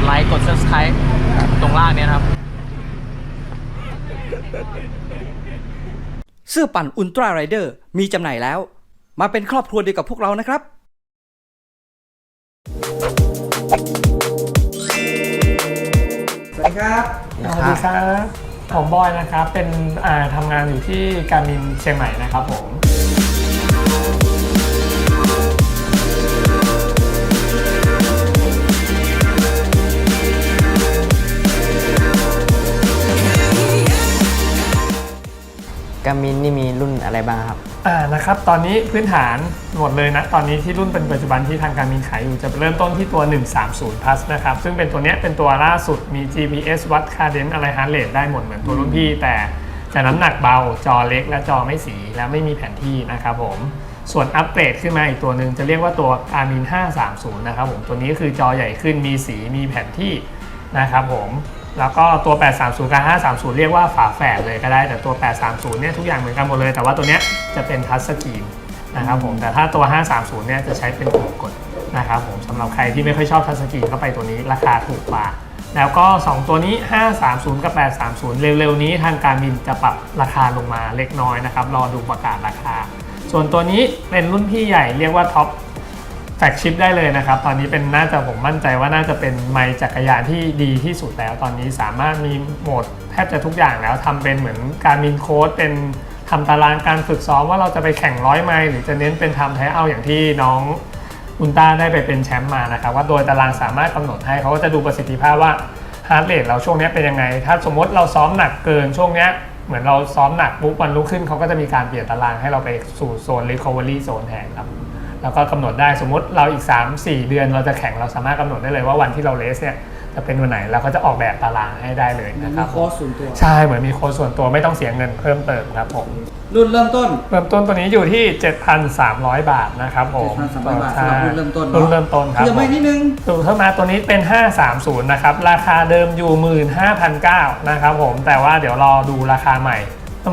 ดไลค์ กด subscribe ตรงล่างเนี้ยนะครับ เสื้อปั่นอุลตร้าไรเดอร์มีจำหน่ายแล้ว มาเป็นครอบครัวเดียวกับพวกเรานะครับสวัสดีครับสวัสดีครับ ผมบอยนะครับ เป็นอ่าทำงานอยู่ที่การมินเชียงใหม่นะครับผม กามินนี่มีรุ่นอะไรบ้างครับ อ่านะครับ ตอนนี้พื้นฐานหมดเลยนะ ตอนนี้ที่รุ่นเป็นปัจจุบันที่ทางการมินขายอยู่จะเริ่มต้นที่ตัว 130 plus นะครับ ซึ่งเป็นตัวเนี้ยเป็นตัวล่าสุดมี GPS วัดคาเดนอะไรฮาร์เรทได้หมดเหมือนตัวรุ่นพี่ แต่จะน้ำหนักเบาจอเล็กและจอไม่สีและไม่มีแผนที่นะครับผมส่วนอัปเกรดขึ้นมาอีกตัวหนึ่งจะเรียกว่าตัว Garmin 530 นะครับผมตัวนี้คือจอใหญ่ขึ้นมีสีมีแผนที่นะครับผม แล้วก็ตัว 830 กับ 530 เรียกว่าฝาแฝดเลยก็ได้ แต่ตัว 830 เนี่ยทุกอย่างเหมือนกันหมดเลย แต่ว่าตัวเนี้ยจะเป็นทัชสกรีนนะครับผม แต่ถ้าตัว 530 เนี่ยจะใช้เป็นปุ่มกดนะครับผมสำหรับใครที่ไม่ค่อยชอบทัชสกรีนก็ไปตัวนี้ราคาถูกกว่า แล้วก็ 2 ตัวนี้ 530 กับ 830 เร็วๆ นี้ทางการมินจะปรับราคาลงมาเล็กน้อยนะครับ รอดูประกาศราคา ส่วนตัวนี้เป็นรุ่นพี่ใหญ่เรียกว่าท็อป แฟกชิปได้เลยนะครับ ตอนนี้เป็นน่าจะผมมั่นใจว่าน่าจะเป็นไมค์จักรยานที่ดีที่สุดแล้ว ตอนนี้สามารถมีโหมดแทบจะทุกอย่างแล้วทำเป็นเหมือนการมินโค้ดเป็นทำตารางการฝึกซ้อมว่าเราจะไปแข่งร้อยไมล์หรือจะเน้นเป็นทำแท้เอาอย่างที่น้องอุลตร้าได้ไปเป็นแชมป์มานะครับว่าโดยตารางสามารถกำหนดให้เขาก็จะดูประสิทธิภาพว่าฮาร์ดเรทเราช่วงนี้เป็นยังไง ถ้าสมมติเราซ้อมหนักเกินช่วงนี้เหมือนเราซ้อมหนักปุ๊บวันรุ่งขึ้นเขาก็จะมีการเปลี่ยนตารางให้เราไปสู่โซน recovery zone แทนครับ แล้วก็กำหนดได้สมมติเราอีก 3 4 เดือนเราจะแข่งเราสามารถกำหนดได้เลยว่าวันที่เราเลสเนี่ยจะเป็นวันไหนเราก็จะออกแบบตารางให้ได้เลยนะคมีรับโค้ดส่วนตัวใช่เหมือนมีโค้ดส่วนตัวไม่ต้องเสียเงินเพิ่มเติมครับผมรุ่นเริ่มต้น เริ่มต้นตัวนี้อยู่ที่ 7,300 บาทนะครับผม7,300บาทสำหรับรุ่นเริ่มต้นเนอะรุ่นเริ่มต้นครับเดี๋ยวไม่นิดนึงสูงเข้ามาตัวนี้เป็น 530นะครับราคาเดิมอยู่ 15,900นะครับผมแต่ว่าเดี๋ยวรอดูราคาใหม่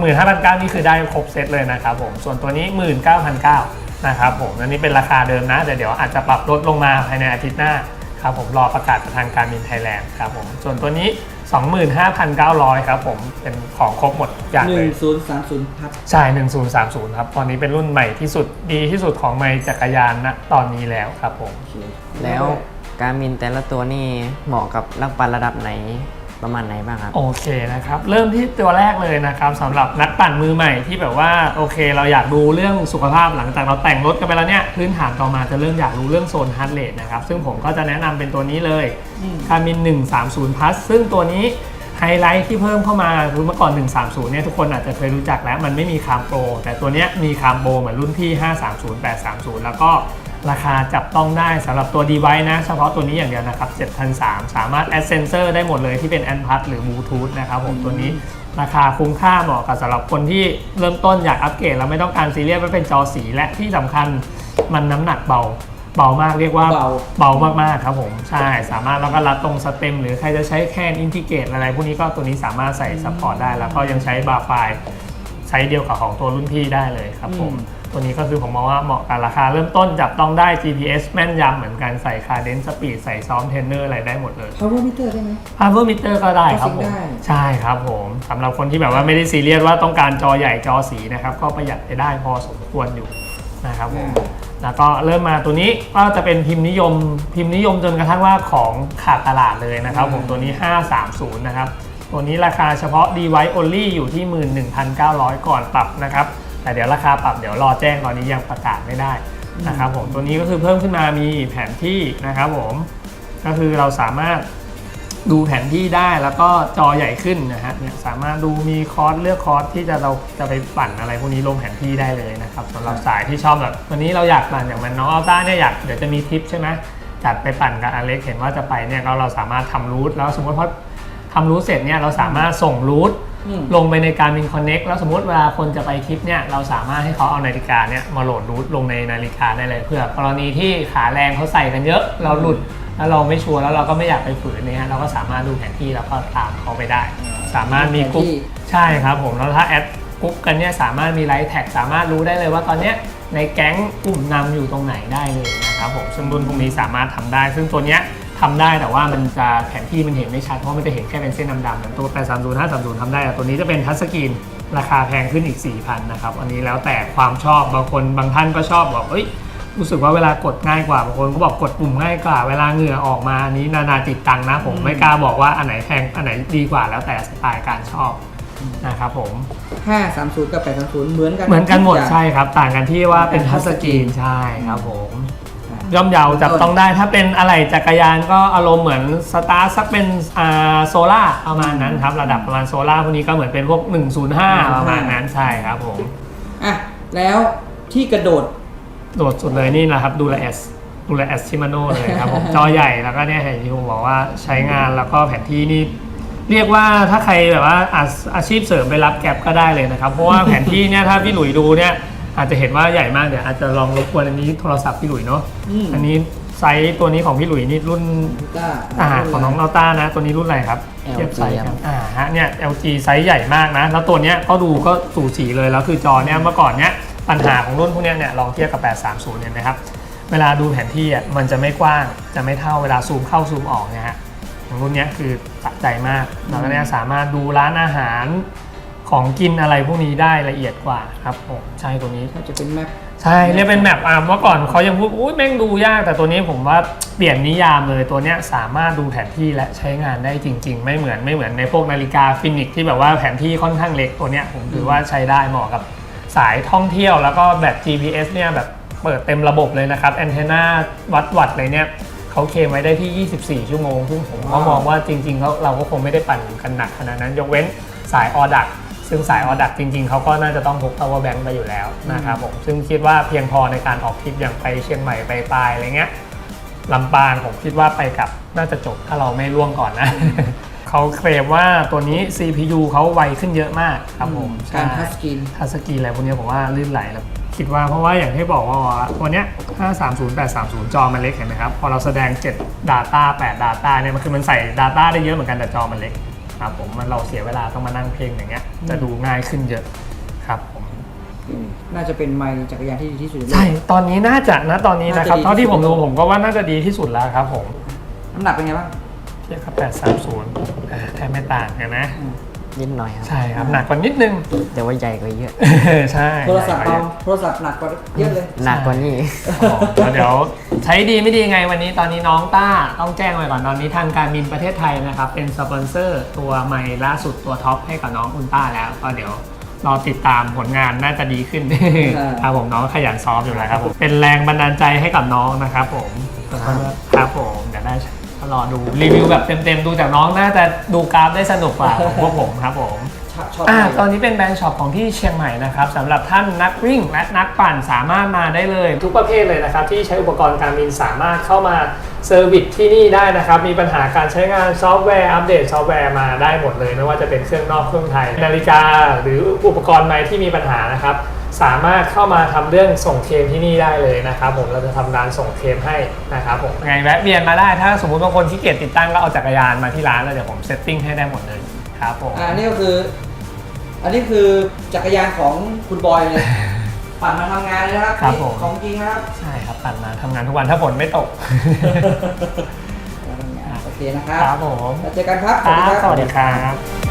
15,900นี่คือได้ครบเซตเลยนะครับผมส่วนตัวนี้ 19,900 นะครับผมอันนี้เป็นราคาเดิมนะแต่เดี๋ยวอาจจะปรับลดลงมาภายในอาทิตย์หน้าครับผมรอประกาศจากทางการบินไทยแลนด์ครับผมส่วนตัวนี้ 25,900 ครับผมเป็นของครบหมดทุกอย่างเลย1030ครับใช่ 1030 ครับตอนนี้เป็นรุ่นใหม่ที่สุดดีที่สุดของไมค์จักรยานณตอนนี้แล้วครับผมโอเคแล้วการมินแต่ละตัวนี่เหมาะกับนักปั่นระดับไหน ประมาณไหนบ้างครับ โอเคนะครับ เริ่มที่ตัวแรกเลยนะครับสำหรับนักปั่นมือใหม่ที่แบบว่าโอเค เราอยากดูเรื่องสุขภาพหลังจากเราแต่งรถกันไปแล้วเนี่ยพื้นฐานต่อมาจะเริ่มอยากรู้เรื่องโซนฮาร์ดเรทนะครับ ซึ่งผมก็จะแนะนำเป็นตัวนี้เลยอืมคามิน130 plus ซึ่งตัวนี้ไฮไลท์ที่เพิ่มเข้ามาคือเมื่อก่อน 130 เนี่ยทุกคนอาจจะเคยรู้จักแล้วมันไม่มีคามโปรแต่ตัวเนี้ยมีคามโปรเหมือนรุ่นพี่ 530 830 แล้วก็ ราคาจับต้องได้สำหรับตัว device นะ เฉพาะตัวนี้อย่างเดียวนะครับ7,300สามารถ add sensor ได้หมดเลยที่เป็น a n p a s หรือ Bluetooth นะครับผมตัวนี้ราคาคุ้มค่าเหมาะกับสำหรับคนที่เริ่มต้นอยากอัปเกรดแล้วไม่ต้องการซีเรียสว่าเป็นจอสีและที่สำคัญมันน้ำหนักเบาเบามากเรียกว่าเบาเบามากๆครับผมใช่สามารถแล้วก็รัดตรงสเต็ม หรือใครจะใช้แคนอินทิเกตอะไรพวกนี้ก็ตัวนี้สามารถใส่ซัพพอร์ตได้ แล้วก็ยังใช้บาร์ไฟล์ใช้เดียวกับของตัวรุ่นพี่ได้เลยครับผม ตัวนี้ก็คือผมมองว่าเหมาะกับราคาเริ่มต้นจับต้องได้ GPS แม่นยำเหมือนกันใส่คาเดนสปีดใส่ซ้อมเทรนเนอร์อะไรได้หมดเลย power meter ได้ไหม power meter ก็ได้ครับผม ก็ซิงค์ได้ ใช่ครับผมสำหรับคนที่แบบว่าไม่ได้ซีเรียสว่าต้องการจอใหญ่จอสีนะครับก็ประหยัดไปได้พอสมควรอยู่นะครับผม แล้วก็เริ่มมาตัวนี้ก็จะเป็นพิมพ์นิยม พิมพ์นิยมจนกระทั่งว่าของขาดตลาดเลยนะครับผมตัวนี้ 530 นะครับ ตัวนี้ราคาเฉพาะ device only อยู่ที่ 11,900 ก่อนปรับนะครับ แต่เดี๋ยวราคาปรับเดี๋ยวรอแจ้งตอนนี้ยังประกาศไม่ได้นะครับผมตัวนี้ก็คือเพิ่มขึ้นมามีแผนที่นะครับผมก็คือเราสามารถดูแผนที่ได้แล้วก็จอใหญ่ขึ้นนะฮะเนี่ยสามารถดูมีคอร์สเลือกคอร์สที่จะเราจะไปปั่นอะไรพวกนี้ลงแผนที่ได้เลยนะครับสำหรับสายที่ชอบแบบวันนี้เราอยากปั่นอย่างมันน้องอัลต้าเนี่ยอยากเดี๋ยวจะมีทริปใช่ไหมจัดไปปั่นกับอเล็กเห็นว่าจะไปเนี่ยก็เราสามารถทำรูทแล้วสมมติพอทำรูทเสร็จเนี่ยเราสามารถส่งรูท ลงไปในการมินคอนเน็กแล้วสมมติเวลาคนจะไปทริปเนี่ยเราสามารถให้เขาเอานาฬิกาเนี่ยมาโหลดรูทลงในนาฬิกาได้เลยเพื่อกรณีที่ขาแรงเขาใส่กันเยอะ เราหลุดแล้วเราไม่ชัวร์แล้วเราก็ไม่อยากไปฝืนเนี่ยเราก็สามารถดูแผนที่แล้วก็ตามเขาไปได้ สามารถมีกรุ๊ปแผนที่ใช่ครับผมแล้วถ้าแอดกรุ๊ปกันเนี่ยสามารถมีไลท์แท็กสามารถรู้ได้เลยว่าตอนเนี้ยในแก๊งกลุ่มนำอยู่ตรงไหนได้เลยนะครับผมซึ่งรุ่นพวกนี้สามารถทำได้ ซึ่งตัวเนี้ย ทำได้แต่ว่ามันจะแผนที่มันเห็นไม่ชัดเพราะมันจะเห็นแค่เป็นเส้นดำๆเหมือนตัว 830 530ทำได้แต่ตัวนี้จะเป็นทัชสกรีนราคาแพงขึ้นอีก 4,000 นะครับ อันนี้แล้วแต่ความชอบบางคนบางท่านก็ชอบบอกเอ้ยรู้สึกว่าเวลากดง่ายกว่าบางคนก็บอกกดปุ่มง่ายกว่าเวลาเหงื่อออกมาอันนี้นานาติดตังค์นะ ผมไม่กล้าบอกว่าอันไหนแพงอันไหนดีกว่าแล้วแต่สไตล์การชอบนะครับผม 530 กับ 830 เหมือนกัน เหมือนกันหมดทุย่างใช่ครับ ต่างกันที่ว่าเป็นเป็นทัชสกรีน touchscreen ใช่ครับผมอ่า ย่อมเยาวจับต้องได้ถ้าเป็นอะไรจักรยานก็อารมณ์เหมือนสตาร์ทสักเป็นอ่าโซล่าประมาณนั้นครับ ระดับประมาณโซล่าพวกนี้ก็เหมือนเป็นพวก 105 ประมาณนั้นใช่ครับผม อะ แล้วที่กระโดดโดดสุดเลยนี่นะครับดูแลเอสดูแลเอสชิมาโนเลยครับผมจอใหญ่แล้วก็เนี่ยเห็นที่ผมบอกว่าใช้งานแล้วก็แผนที่นี่เรียกว่าถ้าใครแบบว่าอาอาชีพเสริมไปรับแก็บก็ได้เลยนะครับ เพราะว่าแผนที่เนี่ยถ้าพี่หลุยดูเนี่ย อาจจะเห็นว่าใหญ่มากเดี๋ยวอาจจะลองรบกวนอันนี้โทรศัพท์พี่หลุยเนาะอืมอันนี้ไซส์ตัวนี้ของพี่หลุยนี่รุ่นต้าอ่าของน้องอัลต้านะ ตัวนี้รุ่นอะไรครับ LG เทียบไซส์คกัรันบอ่าฮะเนี่ย LG ไซส์ใหญ่มากนะ แล้วตัวเนี้ยก็ดูก็สูสีเลยแล้วคือจอเนี่ยเมื่อก่อนเนี้ยปัญหาของรุ่นพวกเนี้ยเนี่ยลองเทียบกับ 830 เนี่ยนะครับเวลาดูแผนที่อะมันจะไม่กว้างจะไม่เท่าเวลาซูมเข้าซูมออกเนี่ยฮะของรุ่นเนี้ยคือสะใจมากแล้วก็เนี่ยสามารถดูร้านอาหาร ของกินอะไรพวกนี้ได้ละเอียดกว่าครับผมใช่ตัวนี้ ถ้าจะเป็นแมป ใช่เรียกเป็นแมปอะเมื่อก่อนเขายังพูดอุ้ยแม่งดูยาก แต่ตัวนี้ผมว่าเปลี่ยนนิยามเลยตัวเนี้ยสามารถดูแผนที่และใช้งานได้จริง ๆ ไม่เหมือนไม่เหมือนในพวกนาฬิกาฟินิกที่แบบว่าแผนที่ค่อนข้างเล็กตัวเนี้ยผมถือว่าใช้ได้เหมาะกับสายท่องเที่ยวแล้วก็แบบ GPS เนี่ยแบบเปิดเต็มระบบเลยนะครับแอนเทนาวัดวัดเลยเนี่ยเขาเคลมไว้ได้ที่ 24 ชั่วโมง ซึ่งผมก็มองว่าจริงๆเขาเราก็คงไม่ได้ปั่นกันหนักขนาดนั้น ยกเว้นสายออดัก ซึ่งสายออดักจริงๆ เขาก็น่าจะต้องพก power bank ไปอยู่แล้วนะครับผมซึ่งคิดว่าเพียงพอในการออกทริปอย่างไปเชียงใหม่ไปปลายอะไรเงี้ยลำปางผมคิดว่าไปกลับน่าจะจบถ้าเราไม่ล่วงก่อนนะ เขาเคลมว่าตัวนี้ CPU เขาไวขึ้นเยอะมากครับผมการทัชสกรีนทัชสกรีนอะไรพวกนี้ผมว่าลื่นไหลแล้วคิดว่าเพราะว่าอย่างที่บอกว่าตัวเนี้ย 530 830 จอมันเล็กเห็นไหมครับ พอเราแสดง 7 Data 8 Data เนี่ยมันคือมันใส่ Data ได้เยอะเหมือนกันแต่จอมันเล็ก ครับผมมันเราเสียเวลาต้องมานั่งเพ่งอย่างเงี้ยจะดูง่ายขึ้นเยอะครับผมน่าจะเป็นไมค์จักรยานที่ดีที่สุดในโลกใช่ตอนนี้น่าจะนะตอนนี้นะครับน่าจะดีเท่าที่ผมดูที่สุดผมก็ว่าน่าจะดีที่สุดแล้วครับผมน้ำหนักเป็นไงบ้างเทียบกับ830อ่าแทบไม่ต่างกันนะ นิดหน่อยครับ ใช่ครับหนักกว่านิดนึง แต่ว่าใหญ่กว่าเยอะ ใช่โทรศัพท์เบาโทรศัพท์หนักกว่าเยอะเลย หนักกว่านี้แล้วเดี๋ยวใช้ดีไม่ดีไงวันนี้ตอนนี้น้องต้าต้องแจ้งไว้ก่อนตอนนี้ทางการบินประเทศไทยนะครับ เป็นสปอนเซอร์ตัวใหม่ล่าสุดตัวท็อปให้กับน้องอุลต้าแล้วก็เดี๋ยวรอติดตามผลงานน่าจะดีขึ้นครับผมน้องขยันซ้อมอยู่แล้วครับผมเป็นแรงบันดาลใจให้กับน้องนะครับผมครับผมเดี๋ยวได้ รอดูรีวิวแบบเต็มๆ ดูจากน้องน่าจะดูกราฟได้สนุกกว่าของพวกผมครับผมชอบชอบอ่ามากตอนนี้เป็นแบรนด์ช็อปของที่เชียงใหม่นะครับสำหรับท่านนักวิ่งและนักปั่นสามารถมาได้เลย ทุกประเภทเลยนะครับ ที่ใช้อุปกรณ์การบินสามารถเข้ามาเซอร์วิสที่นี่ได้นะครับ มีปัญหาการใช้งานซอฟต์แวร์อัปเดตซอฟต์แวร์มาได้หมดเลย ไม่ว่าจะเป็นเครื่องนอกเครื่องไทย นาฬิกาหรืออุปกรณ์ใหม่ที่มีปัญหานะครับ สามารถเข้ามาทำเรื่องส่งเคลมที่นี่ได้เลยนะครับผมเราจะทำการส่งเคลมให้นะครับผมไงแวะเวียนมาได้ถ้าสมมติบางคนขี้เกียจติดตั้งก็เอาจักรยานมาที่ร้านแล้วเดี๋ยวผมเซตติ้งให้ได้หมดเลยครับผมอ่านี่ก็คือ อันนี้คือจักรยานของคุณบอยเลยปั่นมาทำงานเลยนะครับครับนี่ผมของจริงนะครับใช่ครับปั่นมาทำงานทุกวันถ้าฝนไม่ตกมาทำงานโอเคนะครับครับผมแล้วเจอกันครับครับสวัสดีครับ